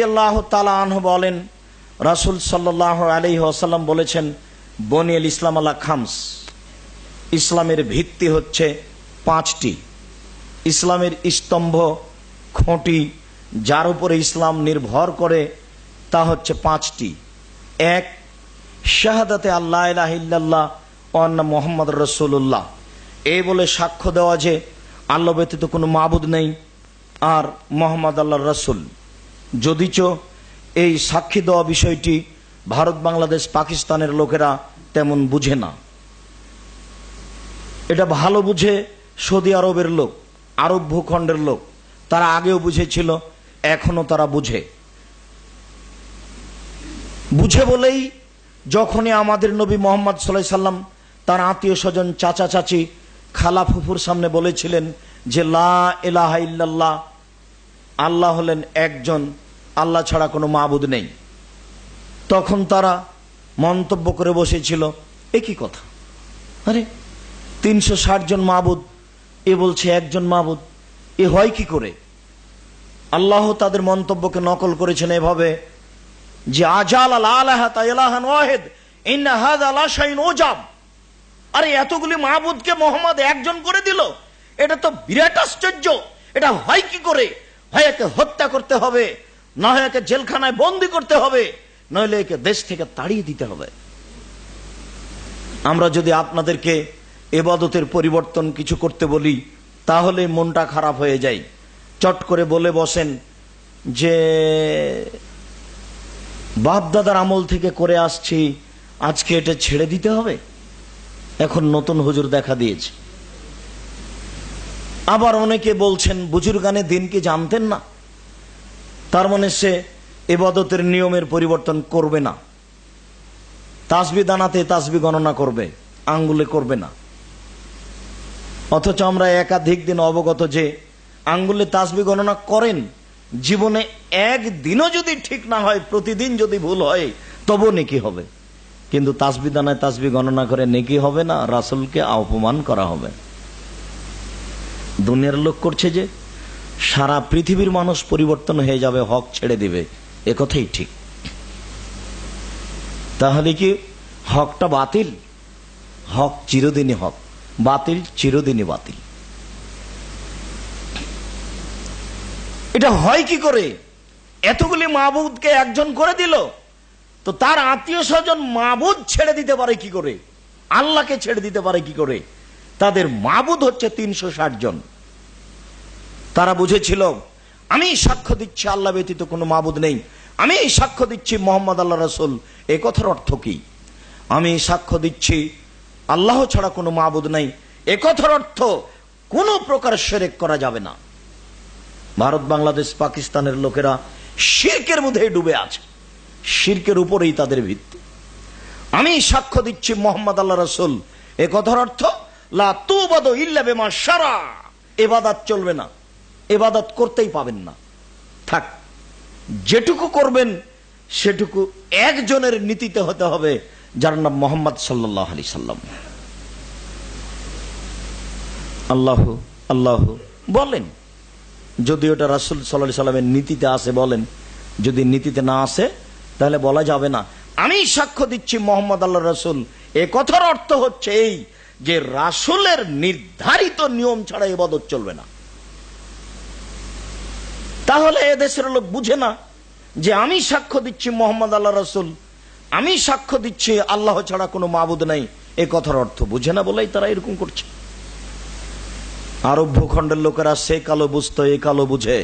আল্লাহ তালা আনহ বলেন, রাসুল সাল্লাহ আলী আসাল্লাম বলেছেন বনিয়াল ইসলাম আল্লাহ খামস। ইসলামের ভিত্তি হচ্ছে পাঁচটি। ইসলামের স্তম্ভ খুঁটি, যার উপরে ইসলাম নির্ভর করে, তা হচ্ছে পাঁচটি। এক, শাহাদাতে আল্লাহ ইলাহিল্লাহ অন্না মোহাম্মদ রসুল্লাহ এই বলে সাক্ষ্য দেওয়া যে, আল্লাহ ব্যতীত কোনো মাবুদ নেই, আর মোহাম্মদ আল্লাহ রসুল। যদিচ এই সাক্ষী দেওয়া বিষয়টি ভারত, বাংলাদেশ, পাকিস্তানের লোকেরা তেমন বুঝে না। এটা ভালো বুঝে সৌদি আরবের লোক, আরব ভূখণ্ডের লোক, তারা আগেও বুঝেছিল এখনও তারা বুঝে। বুঝে বলেই যখনই আমাদের নবী মোহাম্মদ সাল্লাহ সাল্লাম তার আত্মীয় স্বজন, চাচা, চাচি, খালা ফুফুর সামনে বলেছিলেন যে, লা এলাহা ইল্লাল্লাহ, আল্লাহ হলেন একজন আল্লাহ ছাড়া কোনো মাবুদ নেই। তখন তারা মন্তব্য করে বসেছিল একই কথা? আরে, তিনশো ষাট জন মাবুদ, এ বলছে একজন মাবুদ, এ হয় কি করে? আল্লাহ তাদের মন্তব্যকে নকল করেছেন এভাবে যে, আজাল আরে, এতগুলি মাহবুদকে মোহাম্মদ একজন করে দিল? এটা তো বিরাট আশ্চর্য। এটা হয় কি করে? হয় একে হত্যা করতে হবে। না হয় একে জেলখানায় বন্দি করতে হবে, নইলে একে দেশ থেকে তাড়িয়ে দিতে হবে। আমরা যদি আপনাদেরকে এবাদতের পরিবর্তন কিছু করতে বলি, তাহলে মনটা খারাপ হয়ে যায়। চট করে বলে বসেন যে বাপ দাদার আমল থেকে করে আসছি, আজকে এটা ছেড়ে দিতে হবে? এখন নতুন হুজুর দেখা দিয়েছে। আবার অনেকে বলছেন, বুজুর্গানে দিন কি জানতেন না। তার মানে সে এবাদতের নিয়মের পরিবর্তন করবে না। তাসবি দানাতে তাসবি গণনা করবে, আঙ্গুলে করবে না। অথচ আমরা একাধিক দিন অবগত যে আঙ্গুলে তাসবি গণনা করেন, জীবনে একদিনও যদি ঠিক না হয়, প্রতিদিন যদি ভুল হয় তবু নেকি হবে। কিন্তু তাসবি দানায় তাসবি গণনা করে নেকি হবে না, রাসুলকে অপমান করা হবে। দুনিয়ার লোক করছে যে সারা পৃথিবীর মানুষ পরিবর্তন হয়ে যাবে, হক ছেড়ে দিবে। এ কথাই ঠিক। তাহলে কি হকটা বাতিল? হক চিরদিনই হক। বাতিল চিরদিনই বাতিল। এটা হয় কি করে? এতগুলি মাহবুদকে একজন করে দিল, তো তার আত্মীয় স্বজন মাবুদ ছেড়ে দিতে পারে কি করে? আল্লাহকে ছেড়ে দিতে পারে কি করে? তাদের মাবুদ হচ্ছে তিনশো ষাট জন। তারা বুঝেছিল, আমি সাক্ষ্য দিচ্ছি আল্লাহ ব্যতীত কোনো মাবুদ নেই। আমি সাক্ষ্য দিচ্ছি মোহাম্মদ আল্লাহ রসুল। এ কথার অর্থ কি? আমি সাক্ষ্য দিচ্ছি, আল্লাহ ছাড়া কোনো মাবুদ নাই। এ কথার অর্থ, কোনো প্রকার সেরেক করা যাবে না। ভারত, বাংলাদেশ, পাকিস্তানের লোকেরা শির্কের মধ্যে ডুবে আছে। শির্কের উপরেই তাদের ভিত্তি। আমি সাক্ষ্য দিচ্ছি মোহাম্মদ আল্লাহ রসুল। এ কথার অর্থ, লা তুবাদ ইল্লা বেমা সারা এবাদাত চলবে না। এবাদত করতেই পাবেন না। থাক, যেটুকু করবেন, সেটুকু একজনের নীতিতে হতে হবে, যার নাম মোহাম্মদ সাল্লাহ আলি সাল্লাম। আল্লাহ আল্লাহ, বলেন। যদি ওটা রাসুল সাল্লাহ সাল্লামের নীতিতে আসে, বলেন। যদি নীতিতে না আসে, তাহলে বলা যাবে না। আমি সাক্ষ্য দিচ্ছি মোহাম্মদ আল্লাহ রসুল। এ কথার অর্থ হচ্ছে এই যে রাসুলের নির্ধারিত নিয়ম ছাড়া এবাদত চলবে না। তাহলে এদেশের লোক বুঝে না যে আমি সাক্ষ্য দিচ্ছি মোহাম্মদ আল্লাহ রসুল। আমি সাক্ষ্য দিচ্ছি আল্লাহ ছাড়া কোনো মাবুদ নাই। এ কথার অর্থ বুঝে না বলেই তারা এরকম করছে। আরব ভূখণ্ডের লোকেরা সে কালো বুঝতো, এ কালো বুঝে।